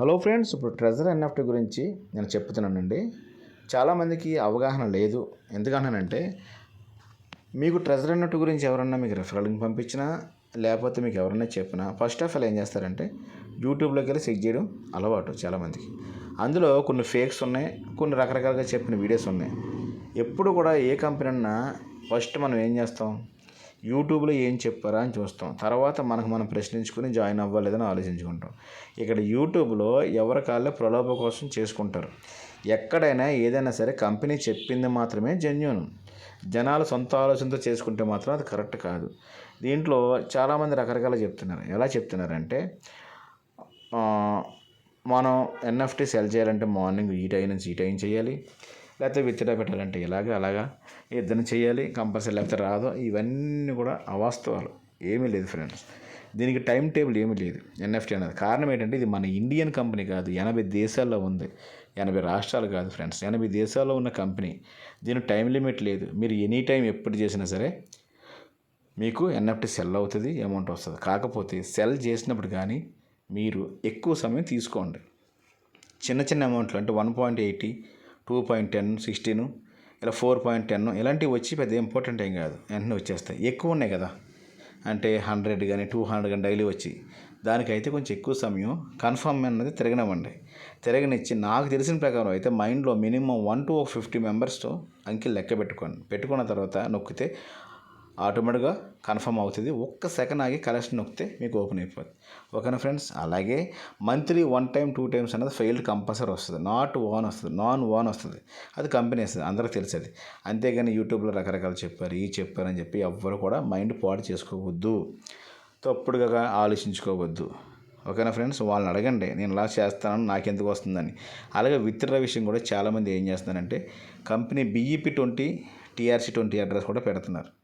Hello friends ఇప్పుడు treasure NFT గురించి నేను చెప్తున్నానండి. చాలామందికి అవగాహన లేదు. ఎందుకన్నానంటే మీకు ట్రెజర్ ఎన్ఎఫ్టీ గురించి ఎవరన్నా మీకు రెఫరల్ లింక్ పంపించినా లేకపోతే మీకు ఎవరన్నా చెప్పినా ఫస్ట్ ఆఫ్ ఆల్ ఏం చేస్తారంటే యూట్యూబ్లోకి వెళ్ళి చెక్ చేయడం అలవాటు చాలామందికి అందులో కొన్ని ఫేక్స్ ఉన్నాయి కొన్ని రకరకాలుగా చెప్పిన వీడియోస్ ఉన్నాయి. ఎప్పుడు కూడా ఏ కంపెనీ అన్నా ఫస్ట్ మనం ఏం చేస్తాం? యూట్యూబ్లో ఏం చెప్పారా అని చూస్తాం. తర్వాత మనకు మనం ప్రశ్నించుకుని జాయిన్ అవ్వలేదని ఆలోచించుకుంటాం. ఇక్కడ యూట్యూబ్లో ఎవరి కాళ్ళే ప్రలోభ కోసం చేసుకుంటారు. ఎక్కడైనా ఏదైనా సరే కంపెనీ చెప్పింది మాత్రమే జెన్యున్. జనాలు సొంత ఆలోచనతో చేసుకుంటే మాత్రం అది కరెక్ట్ కాదు. దీంట్లో చాలామంది రకరకాల చెప్తున్నారు. ఎలా చెప్తున్నారంటే మనం ఎన్ఎఫ్టీ సెల్ చేయాలంటే మార్నింగ్ ఈ టైం నుంచి ఈ టైం చేయాలి. లేకపోతే విత్డ్రా పెట్టాలంటే ఇలాగా అలాగా? ఇద్దరిని చేయాలి కంపల్సరీ లేకపోతే రాదు. ఇవన్నీ కూడా అవాస్తవాలు. ఏమీ లేదు ఫ్రెండ్స్ దీనికి టైం టేబుల్ ఏమీ లేదు. ఎన్ఎఫ్టీ అనేది కారణం ఏంటంటే ఇది మన ఇండియన్ కంపెనీ కాదు. ఎనభై దేశాల్లో ఉంది. ఎనభై రాష్ట్రాలు కాదు ఫ్రెండ్స్ ఎనభై దేశాల్లో ఉన్న కంపెనీ దీనికి టైం లిమిట్ లేదు. మీరు ఎనీ టైం ఎప్పుడు చేసినా సరే మీకు ఎన్ఎఫ్టీ సెల్ అవుతుంది అమౌంట్ వస్తుంది. కాకపోతే సెల్ చేసినప్పుడు కానీ మీరు ఎక్కువ సమయం తీసుకోండి. చిన్న చిన్న అమౌంట్లు అంటే one point eighty two point ten sixteen ఇలా ఫోర్ పాయింట్ టెన్ ఇలాంటివి వచ్చి పెద్ద ఇంపార్టెంట్ ఏం కాదు. వెంటనే వచ్చేస్తాయి. ఎక్కువ ఉన్నాయి కదా. అంటే హండ్రెడ్ కానీ టూ హండ్రెడ్ కానీ డైలీ వచ్చి. దానికైతే కొంచెం ఎక్కువ సమయం కన్ఫర్మ్ అన్నది తిరగనివ్వండి. తిరగనిచ్చి నాకు తెలిసిన ప్రకారం అయితే మైండ్లో మినిమం వన్ టు ఫిఫ్టీ మెంబర్స్తో అంకిల్ లెక్క పెట్టుకోండి. పెట్టుకున్న తర్వాత నొక్కితే ఆటోమేటిక్గా కన్ఫర్మ్ అవుతుంది. ఒక్క సెకండ్ ఆగి కలెక్షన్ నొక్కితే మీకు ఓపెన్ అయిపోతుంది. ఓకేనా ఫ్రెండ్స్? అలాగే monthly one time two times అనేది ఫెయిల్డ్ కంపల్సరీ వస్తుంది. నాట్ ఓన్ వస్తుంది. నాన్ ఓన్ వస్తుంది. అది కంపెనీ వస్తుంది. అందరికీ తెలిసేది. అంతేగాని యూట్యూబ్లో రకరకాలు చెప్పారు ఈ చెప్పారని చెప్పి ఎవ్వరు కూడా మైండ్ పాడు చేసుకోవద్దు. తప్పుడుగా ఆలోచించుకోవద్దు. ఓకేనా ఫ్రెండ్స్? వాళ్ళని అడగండి. నేను ఇలా చేస్తాను నాకెందుకు వస్తుందని. అలాగే విత్డ్రా విషయం కూడా చాలామంది ఏం చేస్తున్నారంటే company BEP twenty TRC twenty address కూడా పెడుతున్నారు.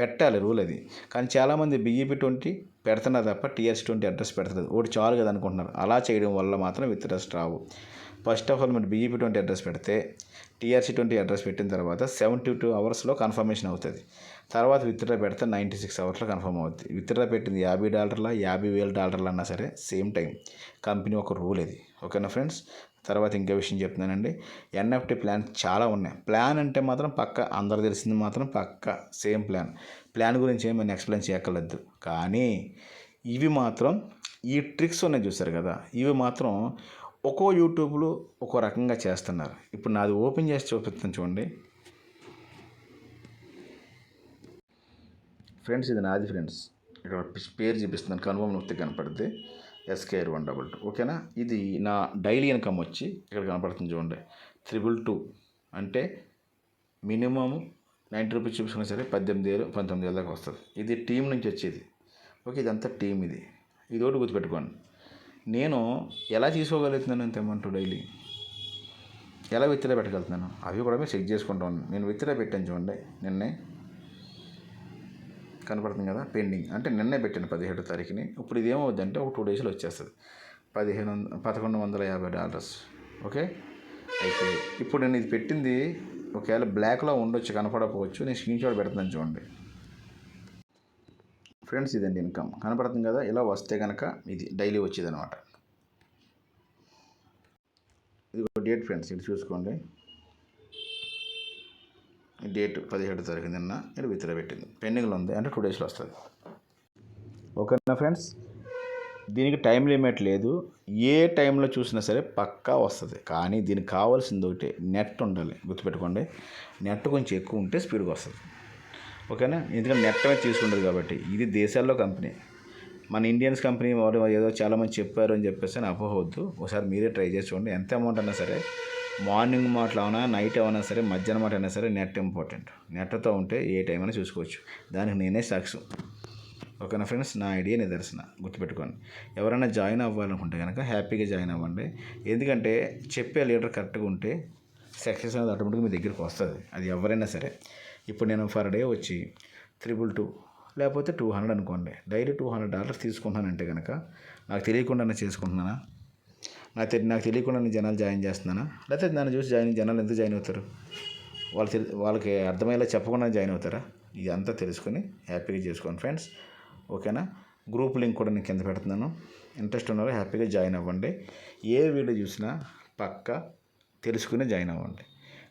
పెట్టాలి రూల్ అది. కానీ చాలామంది బీఈపీ ట్వంటీ పెడుతున్నారు తప్ప టీఆర్సీ ట్వంటీ అడ్రస్ పెడతలేదు. ఒకటి చాలు కదా అనుకుంటున్నారు. అలా చేయడం వల్ల మాత్రం విత్డ్రాస్ రావు. ఫస్ట్ ఆఫ్ ఆల్ మీరు బీఈపీ ట్వంటీ అడ్రస్ పెడితే టీఆర్సీ ట్వంటీ అడ్రస్ పెట్టిన తర్వాత సెవెంటీ టూ అవర్స్లో కన్ఫర్మేషన్ అవుతుంది. తర్వాత విత్డ్రా పెడితే నైంటీ సిక్స్ అవర్స్లో కన్ఫర్మ్ అవుతుంది విత్డ్రా పెట్టింది యాభై డాలర్ల యాభై వేల డాలర్లు అన్నా సరే సేమ్ టైం. కంపెనీ ఒక రూల్ ఇది. ఓకేనా ఫ్రెండ్స్? తర్వాత ఇంకో విషయం చెప్తున్నానండి. ఎన్ఎఫ్టీ ప్లాన్ చాలా ఉన్నాయి. ప్లాన్ అంటే మాత్రం పక్క అందరు తెలిసింది మాత్రం పక్క సేమ్ ప్లాన్. ప్లాన్ గురించి ఏమైనా ఎక్స్ప్లెయిన్ చేయక్కర్లేదు. కానీ ఇవి మాత్రం ఈ ట్రిక్స్ ఉన్నాయి చూసారు కదా. ఇవి మాత్రం ఒక్కో యూట్యూబ్లో ఒక్కో రకంగా చేస్తున్నారు. ఇప్పుడు నాది ఓపెన్ చేసి చూపిస్తాను చూడండి. ఫ్రెండ్స్ ఇది నాది ఫ్రెండ్స్. ఇక్కడ పేరు చూపిస్తున్నాను. కన్ఫర్మ్ నొక్కితే కనపడుద్ది. ఎస్కేఆర్ వన్ డబల్ టూ ఓకేనా ఇది నా డైలీ ఇన్కమ్ వచ్చి ఇక్కడ కనపడుతుంది చూడండి. త్రిబుల్ టూ అంటే మినిమం నైంటీ రూపీస్ చూపించుకున్నా సరే పద్దెనిమిది వేలు పంతొమ్మిది వేల దాకా వస్తుంది. ఇది టీం నుంచి వచ్చేది. ఓకే ఇదంతా టీం ఇది. ఇది ఒకటి గుర్తుపెట్టుకోండి. నేను ఎలా తీసుకోగలుగుతున్నాను ఇంత అమౌంట్ డైలీ? ఎలా విత్తిలో పెట్టగలుగుతున్నాను? అవి కూడా మీరు చెక్ చేసుకుంటాను నేను విత్తిలో పెట్టాను చూడండి. నిన్నే కనపడుతుంది కదా పెండింగ్. అంటే నిన్నే పెట్టాను పదిహేడు తారీఖుని. ఇప్పుడు ఇది ఏమవుద్దంటే ఒక టూ డేస్లో వచ్చేస్తుంది. పదిహేను వంద పదకొండు వందల యాభై డాలర్స్. ఓకే? అయితే ఇప్పుడు నేను ఇది పెట్టింది ఒకవేళ బ్లాక్లో ఉండొచ్చు కనపడకపోవచ్చు నేను స్క్రీన్ షాట్ పెడుతున్నాను చూడండి. ఫ్రెండ్స్ ఇదండి ఇన్కమ్. కనపడుతుంది కదా ఇలా వస్తే కనుక ఇది డైలీ వచ్చేది అనమాట ఇది ఒక డేట్ ఫ్రెండ్స్ ఇది చూసుకోండి. డేట్ పదిహేడు తారీఖు నిన్న నేను విత్డ్రా పెట్టింది. పెండింగ్లో ఉంది అంటే టూ డేస్లో వస్తుంది. ఓకేనా ఫ్రెండ్స్? దీనికి టైం లిమిట్ లేదు. ఏ టైంలో చూసినా సరే పక్కా వస్తుంది. కానీ దీనికి కావాల్సింది ఒకటి నెట్ ఉండాలి. గుర్తుపెట్టుకోండి. నెట్ కొంచెం ఎక్కువ ఉంటే స్పీడ్గా వస్తుంది. ఓకేనా? ఎందుకంటే నెట్ అనేది తీసుకుంటుంది కాబట్టి. ఇది దేశాల్లో కంపెనీ. మన ఇండియన్స్ కంపెనీ వాడు ఏదో చాలామంది చెప్పారు అని చెప్పేసి అని అపోహవద్దు ఒకసారి మీరే ట్రై చేసి చూడండి. ఎంత అమౌంట్ అయినా సరే మార్నింగ్ మాటలు అవునా నైట్ అయినా సరే మధ్యాహ్నం మాట అయినా సరే నెట్ ఇంపార్టెంట్. నెట్తో ఉంటే ఏ టైం అయినా చూసుకోవచ్చు. దానికి నేనే సాక్ష్యం. ఓకేనా ఫ్రెండ్స్? నా ఐడియా నిదర్శన గుర్తుపెట్టుకోండి. ఎవరైనా జాయిన్ అవ్వాలనుకుంటే కనుక హ్యాపీగా జాయిన్ అవ్వండి. ఎందుకంటే చెప్పే లీడర్ కరెక్ట్గా ఉంటే సక్సెస్ అనేది ఆటోమేటిక్గా మీ దగ్గరికి వస్తుంది. అది ఎవరైనా సరే. ఇప్పుడు నేను ఫర్ డే వచ్చి త్రిబుల్ టూ లేకపోతే టూ హండ్రెడ్ అనుకోండి. డైలీ టూ హండ్రెడ్ డాలర్స్ తీసుకుంటానంటే కనుక నాకు తెలియకుండానే చేసుకుంటున్నానా? నాకు తెలి నాకు తెలియకుండా నేను జనాలు జాయిన్ చేస్తున్నానా? లేకపోతే నన్ను చూసి జాయిన్ జనాలు ఎందుకు జాయిన్ అవుతారు? వాళ్ళు తెలి వాళ్ళకి అర్థమయ్యేలా చెప్పకుండా జాయిన్ అవుతారా? ఇదంతా తెలుసుకొని హ్యాపీగా చేసుకోండి ఫ్రెండ్స్. ఓకేనా? గ్రూప్ లింక్ కూడా నేను కింద పెడుతున్నాను. ఇంట్రెస్ట్ ఉన్నారో హ్యాపీగా జాయిన్ అవ్వండి. ఏ వీడియో చూసినా పక్కా తెలుసుకుని జాయిన్ అవ్వండి.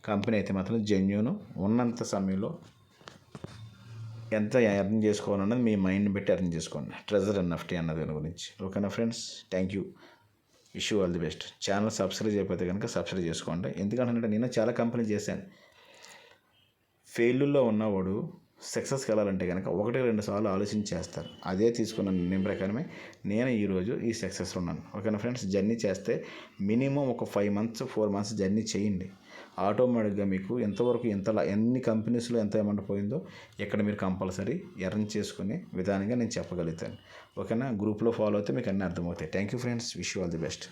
కంపెనీ అయితే మాత్రం జెన్యున్. ఉన్నంత సమయంలో ఎంత అర్థం చేసుకోవాలన్నది మీ మైండ్ పెట్టి అర్థం చేసుకోండి. ట్రెజర్ ఎన్ఎఫ్టీ అన్న దాని గురించి. ఓకేనా friends? Thank you. Wish you all the best. Channel subscribe చేయకపోతే కనుక సబ్స్క్రైబ్ చేసుకోండి. ఎందుకంటే నేను చాలా కంపెనీ చేశాను. ఫెయిల్యూర్లో ఉన్నవాడు సక్సెస్కి వెళ్ళాలంటే కనుక ఒకటి రెండు సార్లు ఆలోచించి చేస్తారు. అదే తీసుకున్న నిర్ణయం ప్రకారమే నేను ఈరోజు ఈ సక్సెస్ ఉన్నాను. ఓకేనా ఫ్రెండ్స్? జర్నీ చేస్తే మినిమం ఒక five months four months journey చేయండి. ఆటోమేటిక్గా మీకు ఎంతవరకు ఎంత ఎన్ని కంపెనీస్లో ఎంత అమౌంట్ పోయిందో ఇక్కడ మీరు కంపల్సరీ ఎర్న్ చేసుకునే విధానంగా నేను చెప్పగలుగుతాను. ఓకేనా? గ్రూప్లో ఫాలో అయితే మీకు అన్నీ అర్థమవుతాయి. Thank you friends. Wish you all the best.